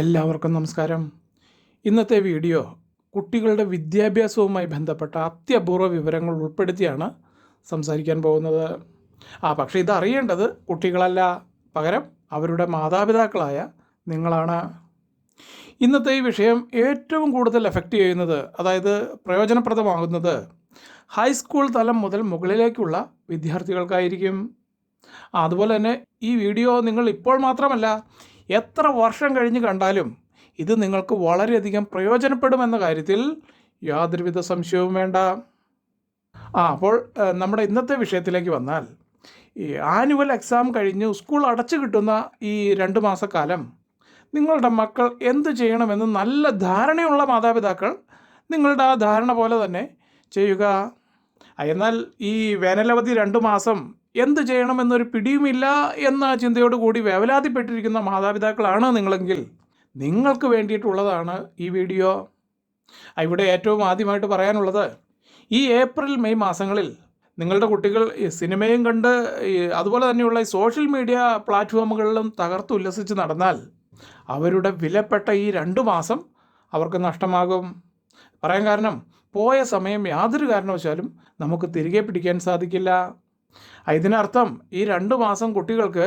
എല്ലാവർക്കും നമസ്കാരം. ഇന്നത്തെ വീഡിയോ കുട്ടികളുടെ വിദ്യാഭ്യാസവുമായി ബന്ധപ്പെട്ട അത്യപൂർവ വിവരങ്ങൾ ഉൾപ്പെടുത്തിയാണ് സംസാരിക്കാൻ പോകുന്നത്. ആ പക്ഷേ ഇതറിയേണ്ടത് കുട്ടികളല്ല. പകരം അവരുടെ മാതാപിതാക്കളായ നിങ്ങളാണ്. ഇന്നത്തെ ഈ വിഷയം ഏറ്റവും കൂടുതൽ എഫക്റ്റ് ചെയ്യുന്നത് അതായത് പ്രയോജനപ്രദമാകുന്നത് ഹൈസ്കൂൾ തലം മുതൽ മുകളിലേക്കുള്ള വിദ്യാർത്ഥികൾക്കായിരിക്കും. അതുപോലെ തന്നെ ഈ വീഡിയോ നിങ്ങൾ ഇപ്പോൾ മാത്രമല്ല എത്ര വർഷം കഴിഞ്ഞ് കണ്ടാലും ഇത് നിങ്ങൾക്ക് വളരെയധികം പ്രയോജനപ്പെടുമെന്ന കാര്യത്തിൽ യാതൊരുവിധ സംശയവും വേണ്ട. ആ അപ്പോൾ നമ്മുടെ ഇന്നത്തെ വിഷയത്തിലേക്ക് വന്നാൽ ഈ ആനുവൽ എക്സാം കഴിഞ്ഞ് സ്കൂൾ അടച്ചു കിട്ടുന്ന ഈ രണ്ട് മാസക്കാലം നിങ്ങളുടെ മക്കൾ എന്ത് ചെയ്യണമെന്ന് നല്ല ധാരണയുള്ള മാതാപിതാക്കൾ നിങ്ങളുടെ ആ ധാരണ പോലെ തന്നെ ചെയ്യുക. എന്നാൽ ഈ വേനലവധി രണ്ട് മാസം എന്ത് ചെയ്യണമെന്നൊരു പിടിയുമില്ല എന്ന ചിന്തയോട് കൂടി വേവലാതിപ്പെട്ടിരിക്കുന്ന മാതാപിതാക്കളാണ് നിങ്ങളെങ്കിൽ നിങ്ങൾക്ക് വേണ്ടിയിട്ടുള്ളതാണ് ഈ വീഡിയോ. ഇവിടെ ഏറ്റവും ആദ്യമായിട്ട് പറയാനുള്ളത് ഈ ഏപ്രിൽ മെയ് മാസങ്ങളിൽ നിങ്ങളുടെ കുട്ടികൾ സിനിമയും കണ്ട് അതുപോലെ തന്നെയുള്ള സോഷ്യൽ മീഡിയ പ്ലാറ്റ്ഫോമുകളിലും തകർത്തുല്ലസിച്ച് നടന്നാൽ അവരുടെ വിലപ്പെട്ട ഈ രണ്ട് മാസം അവർക്ക് നഷ്ടമാകും. പറയാൻ കാരണം പോയ സമയം യാതൊരു കാരണവശാലും നമുക്ക് തിരികെ പിടിക്കാൻ സാധിക്കില്ല. ഇതിനർത്ഥം ഈ രണ്ട് മാസം കുട്ടികൾക്ക്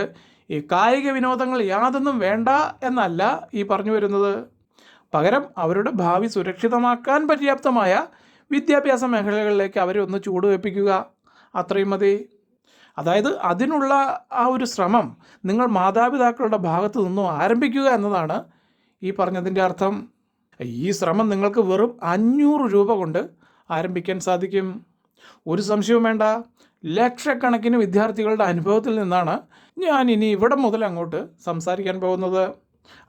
ഈ കായിക വിനോദങ്ങൾ യാതൊന്നും വേണ്ട എന്നല്ല ഈ പറഞ്ഞു വരുന്നത്. പകരം അവരുടെ ഭാവി സുരക്ഷിതമാക്കാൻ പര്യാപ്തമായ വിദ്യാഭ്യാസ മേഖലകളിലേക്ക് അവരെ ഒന്ന് ചൂടുവെപ്പിക്കുക അത്രയും മതി. അതായത് അതിനുള്ള ആ ഒരു ശ്രമം നിങ്ങൾ മാതാപിതാക്കളുടെ ഭാഗത്തു നിന്നും ആരംഭിക്കുക എന്നതാണ് ഈ പറഞ്ഞതിന്റെ അർത്ഥം. ഈ ശ്രമം നിങ്ങൾക്ക് വെറും അഞ്ഞൂറ് രൂപ കൊണ്ട് ആരംഭിക്കാൻ സാധിക്കും. ഒരു സംശയവും വേണ്ട. ലക്ഷക്കണക്കിന് വിദ്യാർത്ഥികളുടെ അനുഭവത്തിൽ നിന്നാണ് ഞാൻ ഇനി ഇവിടെ മുതൽ അങ്ങോട്ട് സംസാരിക്കാൻ പോകുന്നത്.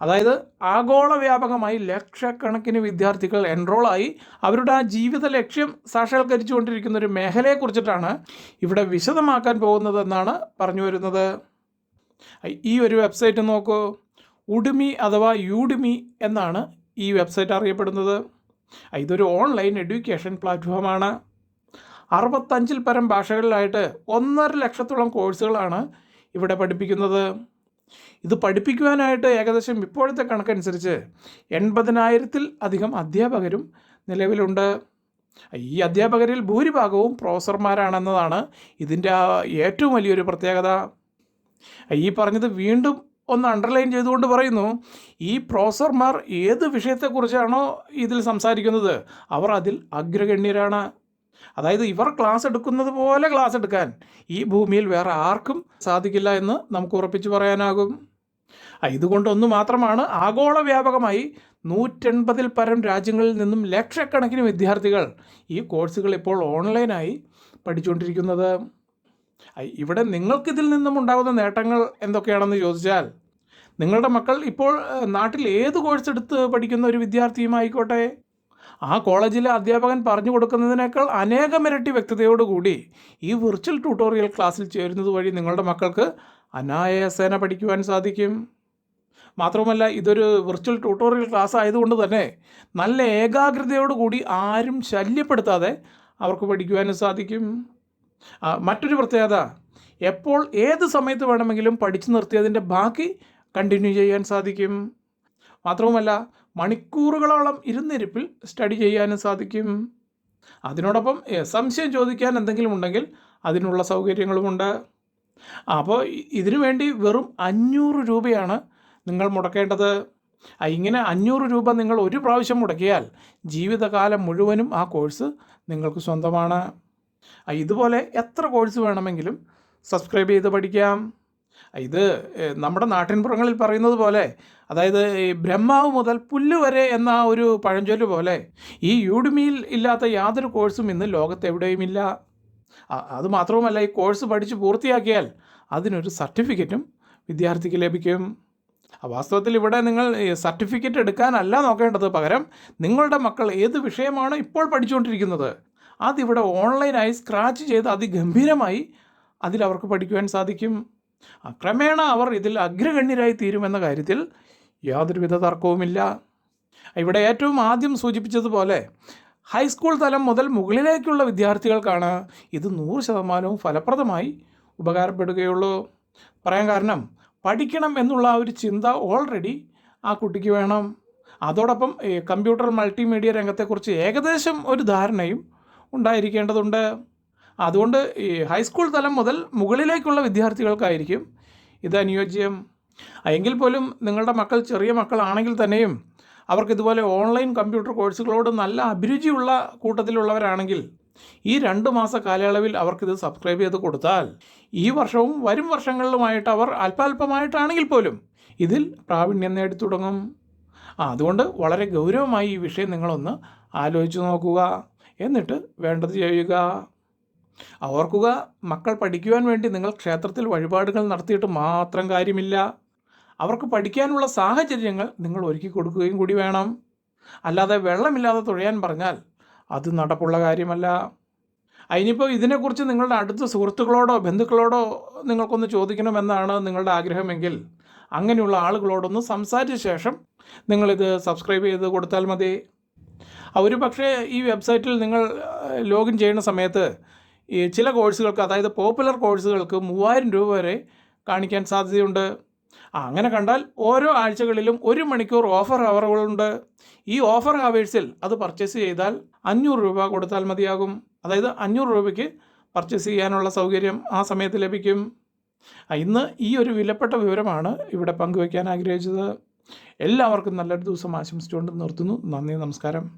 അതായത് ആഗോള വ്യാപകമായി ലക്ഷക്കണക്കിന് വിദ്യാർത്ഥികൾ എൻറോളായി അവരുടെ ആ ജീവിത ലക്ഷ്യം സാക്ഷാത്കരിച്ചുകൊണ്ടിരിക്കുന്ന ഒരു മേഖലയെക്കുറിച്ചിട്ടാണ് ഇവിടെ വിശദമാക്കാൻ പോകുന്നതെന്നാണ് പറഞ്ഞു വരുന്നത്. ഈ ഒരു വെബ്സൈറ്റ് നോക്കൂ. ഉടുമി അഥവാ യൂഡിമി എന്നാണ് ഈ വെബ്സൈറ്റ് അറിയപ്പെടുന്നത്. ഇതൊരു ഓൺലൈൻ എഡ്യൂക്കേഷൻ പ്ലാറ്റ്ഫോമാണ്. അറുപത്തഞ്ചിൽ പരം ഭാഷകളിലായിട്ട് ഒന്നര ലക്ഷത്തോളം കോഴ്സുകളാണ് ഇവിടെ പഠിപ്പിക്കുന്നത്. ഇത് പഠിപ്പിക്കുവാനായിട്ട് ഏകദേശം ഇപ്പോഴത്തെ കണക്കനുസരിച്ച് എൺപതിനായിരത്തിൽ അധികം അധ്യാപകരും നിലവിലുണ്ട്. ഈ അധ്യാപകരിൽ ഭൂരിഭാഗവും പ്രൊഫസർമാരാണെന്നതാണ് ഇതിന്റെ ഏറ്റവും വലിയൊരു പ്രത്യേകത. ഈ പറഞ്ഞത് വീണ്ടും ഒന്ന് അണ്ടർലൈൻ ചെയ്തുകൊണ്ട് പറയുന്നു ഈ പ്രൊഫസർമാർ ഏത് വിഷയത്തെക്കുറിച്ചാണോ ഇതിൽ സംസാരിക്കുന്നത്? അവർ അതിൽ അഗ്രഗണ്യരാണ്. അതായത് ഇവർ ക്ലാസ് എടുക്കുന്നത് പോലെ ക്ലാസ് എടുക്കാൻ ഈ ഭൂമിയിൽ വേറെ ആർക്കും സാധിക്കില്ല എന്ന് നമുക്ക് ഉറപ്പിച്ച് പറയാനാകും. ഇതുകൊണ്ടൊന്നു മാത്രമാണ് ആഗോള വ്യാപകമായി നൂറ്റെൺപതിൽ പരം രാജ്യങ്ങളിൽ നിന്നും ലക്ഷക്കണക്കിന് വിദ്യാർത്ഥികൾ ഈ കോഴ്സുകൾ ഇപ്പോൾ ഓൺലൈനായി പഠിച്ചുകൊണ്ടിരിക്കുന്നത്. ഇവിടെ നിങ്ങൾക്കിതിൽ നിന്നും ഉണ്ടാകുന്ന നേട്ടങ്ങൾ എന്തൊക്കെയാണെന്ന് ചോദിച്ചാൽ നിങ്ങളുടെ മക്കൾ ഇപ്പോൾ നാട്ടിൽ ഏത് കോഴ്സ് എടുത്ത് പഠിക്കുന്ന ഒരു വിദ്യാർത്ഥിയുമായിക്കോട്ടെ ആ കോളേജിലെ അധ്യാപകൻ പറഞ്ഞു കൊടുക്കുന്നതിനേക്കാൾ അനേകം ഇരട്ടി വ്യക്തതയോടുകൂടി ഈ വിർച്വൽ ട്യൂട്ടോറിയൽ ക്ലാസ്സിൽ ചേരുന്നത് വഴി നിങ്ങളുടെ മക്കൾക്ക് അനായാസേന പഠിക്കുവാൻ സാധിക്കും. മാത്രമല്ല ഇതൊരു വിർച്വൽ ട്യൂട്ടോറിയൽ ക്ലാസ് ആയതുകൊണ്ട് തന്നെ നല്ല ഏകാഗ്രതയോടുകൂടി ആരും ശല്യപ്പെടുത്താതെ അവർക്ക് പഠിക്കുവാനും സാധിക്കും. മറ്റൊരു പ്രത്യേകത എപ്പോൾ ഏത് സമയത്ത് വേണമെങ്കിലും പഠിച്ചു നിർത്തിയതിന്റെ ബാക്കി കണ്ടിന്യൂ ചെയ്യാൻ സാധിക്കും. മാത്രവുമല്ല മണിക്കൂറുകളോളം ഇരുന്നിരിപ്പിൽ സ്റ്റഡി ചെയ്യാനും സാധിക്കും. അതിനോടൊപ്പം സംശയം ചോദിക്കാൻ എന്തെങ്കിലും ഉണ്ടെങ്കിൽ അതിനുള്ള സൗകര്യങ്ങളുമുണ്ട് അപ്പോൾ ഇതിനു വേണ്ടി വെറും അഞ്ഞൂറ് രൂപയാണ് നിങ്ങൾ മുടക്കേണ്ടത്. ഇങ്ങനെ അഞ്ഞൂറ് രൂപ നിങ്ങൾ ഒരു പ്രാവശ്യം മുടക്കിയാൽ ജീവിതകാലം മുഴുവനും ആ കോഴ്സ് നിങ്ങൾക്ക് സ്വന്തമാണ്. ഇതുപോലെ എത്ര കോഴ്സ് വേണമെങ്കിലും സബ്സ്ക്രൈബ് ചെയ്ത് പഠിക്കാം. ഇത് നമ്മുടെ നാട്ടിൻപുറങ്ങളിൽ പറയുന്നത് പോലെ അതായത് ബ്രഹ്മാവ് മുതൽ പുല്ല് വരെ എന്ന ഒരു പഴഞ്ചൊല്ല് പോലെ ഈ യൂഡിമിയിൽ ഇല്ലാത്ത യാതൊരു കോഴ്സും ഇന്ന് ലോകത്തെവിടെയുമില്ല. അത് മാത്രവുമല്ല ഈ കോഴ്സ് പഠിച്ച് പൂർത്തിയാക്കിയാൽ അതിനൊരു സർട്ടിഫിക്കറ്റും വിദ്യാർത്ഥിക്ക് ലഭിക്കും. വാസ്തവത്തിൽ ഇവിടെ നിങ്ങൾ സർട്ടിഫിക്കറ്റ് എടുക്കാനല്ല നോക്കേണ്ടത് പകരം നിങ്ങളുടെ മക്കൾ ഏത് വിഷയമാണ് ഇപ്പോൾ പഠിച്ചുകൊണ്ടിരിക്കുന്നത് അതിവിടെ ഓൺലൈനായി സ്ക്രാച്ച് ചെയ്ത് അതിഗംഭീരമായി അതിൽ അവർക്ക് പഠിക്കുവാൻ സാധിക്കും. ക്രമേണ അവർ ഇതിൽ അഗ്രഗണ്യരായി തീരുമെന്ന കാര്യത്തിൽ യാതൊരുവിധ തർക്കവുമില്ല ഇവിടെ ഏറ്റവും ആദ്യം സൂചിപ്പിച്ചതുപോലെ ഹൈസ്കൂൾ തലം മുതൽ മുകളിലേക്കുള്ള വിദ്യാർത്ഥികൾക്കാണ് ഇത് നൂറ് ശതമാനവും ഫലപ്രദമായി ഉപകാരപ്പെടുകയുള്ളൂ. പറയാൻ കാരണം പഠിക്കണം എന്നുള്ള ആ ഒരു ചിന്ത ഓൾറെഡി ആ കുട്ടിക്ക് വേണം. അതോടൊപ്പം കമ്പ്യൂട്ടർ മൾട്ടിമീഡിയ രംഗത്തെക്കുറിച്ച് ഏകദേശം ഒരു ധാരണയും ഉണ്ടായിരിക്കേണ്ടതുണ്ട്. അതുകൊണ്ട് ഈ ഹൈസ്കൂൾ തലം മുതൽ മുകളിലേക്കുള്ള വിദ്യാർത്ഥികൾക്കായിരിക്കും ഇത് അനുയോജ്യം. എങ്കിൽ പോലും നിങ്ങളുടെ മക്കൾ ചെറിയ മക്കളാണെങ്കിൽ തന്നെയും അവർക്ക് ഇതുപോലെ ഓൺലൈൻ കമ്പ്യൂട്ടർ കോഴ്സുകളോട് നല്ല അഭിരുചിയുള്ള കൂട്ടത്തിലുള്ളവരാണെങ്കിൽ ഈ രണ്ട് മാസ കാലയളവിൽ അവർക്കിത് സബ്സ്ക്രൈബ് ചെയ്ത് കൊടുത്താൽ ഈ വർഷവും വരും വർഷങ്ങളിലുമായിട്ട് അവർ അല്പാൽപമായിട്ടാണെങ്കിൽ പോലും ഇതിൽ പ്രാവീണ്യം നേടി തുടങ്ങും. അതുകൊണ്ട് വളരെ ഗൗരവമായി ഈ വിഷയം നിങ്ങളൊന്ന് ആലോചിച്ച് നോക്കുക. എന്നിട്ട് വേണ്ടത് ചെയ്യുക. ഓർക്കുക മക്കൾ പഠിക്കുവാൻ വേണ്ടി നിങ്ങൾ ക്ഷേത്രത്തിൽ വഴിപാടുകൾ നടത്തിയിട്ട് മാത്രം കാര്യമില്ല. അവർക്ക് പഠിക്കാനുള്ള സാഹചര്യങ്ങൾ നിങ്ങൾ ഒരുക്കി കൊടുക്കുകയും കൂടി വേണം. അല്ലാതെ വെള്ളമില്ലാതെ തുഴയാൻ പറഞ്ഞാൽ അത് നടപ്പുള്ള കാര്യമല്ല. അതിനിപ്പോൾ ഇതിനെക്കുറിച്ച് നിങ്ങളുടെ അടുത്ത സുഹൃത്തുക്കളോടോ ബന്ധുക്കളോടോ നിങ്ങൾക്കൊന്ന് ചോദിക്കണമെന്നാണ് നിങ്ങളുടെ ആഗ്രഹമെങ്കിൽ അങ്ങനെയുള്ള ആളുകളോടൊന്ന് സംസാരിച്ച ശേഷം നിങ്ങളിത് സബ്സ്ക്രൈബ് ചെയ്ത് കൊടുത്താൽ മതി. ഒരു പക്ഷേ ഈ വെബ്സൈറ്റിൽ നിങ്ങൾ ലോഗിൻ ചെയ്യുന്ന സമയത്ത് ഈ ചില കോഴ്സുകൾക്ക് അതായത് പോപ്പുലർ കോഴ്സുകൾക്ക് മൂവായിരം രൂപ വരെ കാണിക്കാൻ സാധ്യതയുണ്ട്. അങ്ങനെ കണ്ടാൽ ഓരോ ആഴ്ചകളിലും ഒരു മണിക്കൂർ ഓഫർ അവറുകളുണ്ട് ഈ ഓഫർ ഹവേഴ്സിൽ അത് പർച്ചേസ് ചെയ്താൽ അഞ്ഞൂറ് രൂപ കൊടുത്താൽ മതിയാകും. അതായത് അഞ്ഞൂറ് രൂപയ്ക്ക് പർച്ചേസ് ചെയ്യാനുള്ള സൗകര്യം ആ സമയത്ത് ലഭിക്കും. ഇന്ന് ഈ ഒരു വിലപ്പെട്ട വിവരമാണ് ഇവിടെ പങ്കുവയ്ക്കാൻ ആഗ്രഹിച്ചത്. എല്ലാവർക്കും നല്ലൊരു ദിവസം ആശംസിച്ചുകൊണ്ട് നിർത്തുന്നു. നന്ദി നമസ്കാരം.